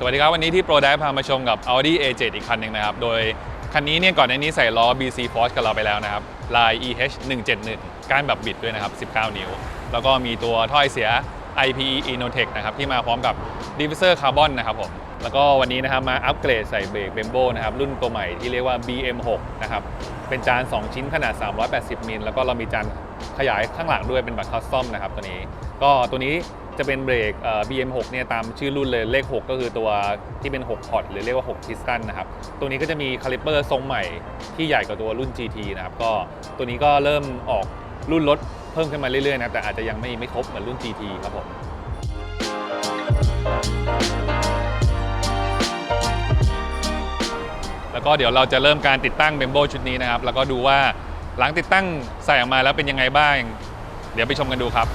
สวัสดีครับ วันนี้ที่โปรได้พามาชมกับ Audi A7 อีกคันหนึ่งนะครับ โดยคันนี้เนี่ยก่อนหน้านี้ใส่ล้อ BC Force กับเราไปแล้วนะครับ ลาย EH 171ก้านแบบบิดด้วยนะครับ 19 นิ้ว แล้วก็มีตัวถ้อยเสีย IPE Innotech นะครับที่มาพร้อมกับ Diffuser Carbon นะครับผมแล้วก็วันนี้นะครับมาอัปเกรดใส่เบรกเบมโบนะครับรุ่นตัวใหม่ที่เรียกว่า BM6 นะครับเป็นจาน 2 ชิ้นขนาด 380มิลแล้วก็เรามีจานขยายข้างหลังด้วยเป็นแบบคัสตอมนะครับตัวนี้ ก็ตัวนี้ จะเป็นเบรกเอ่อ BM6 เนี่ยตามชื่อรุ่นเลยเลข 6 ก็คือตัวที่เป็น 6 พอร์ตหรือเรียกว่า 6 พิสตันนะครับ ตัวนี้ก็จะมีคาลิเปอร์ทรงใหม่ที่ใหญ่กว่าตัวรุ่น GT นะครับก็ตัวนี้ก็เริ่มออกรุ่นรถเพิ่มขึ้นมาเรื่อยๆนะแต่อาจจะยังไม่ไม่ครบเหมือนรุ่น GT ครับผมแล้วก็เดี๋ยวเราจะเริ่มการติดตั้งเบมโบชุดนี้นะครับ แล้วก็ดูว่าหลังติดตั้งใส่ออกมาแล้วเป็นยังไงบ้าง เดี๋ยวไปชมกันดูครับ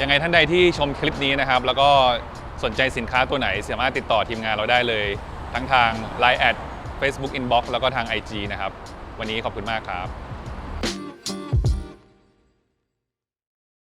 ยังไงท่านใดที่ชมคลิปนี้นะครับ แล้วก็สนใจสินค้าตัวไหน สามารถติดต่อทีมงานเราได้เลย ทั้งทาง Line แอด Facebook Inbox แล้วก็ทาง IG นะครับ วันนี้ขอบคุณมากครับ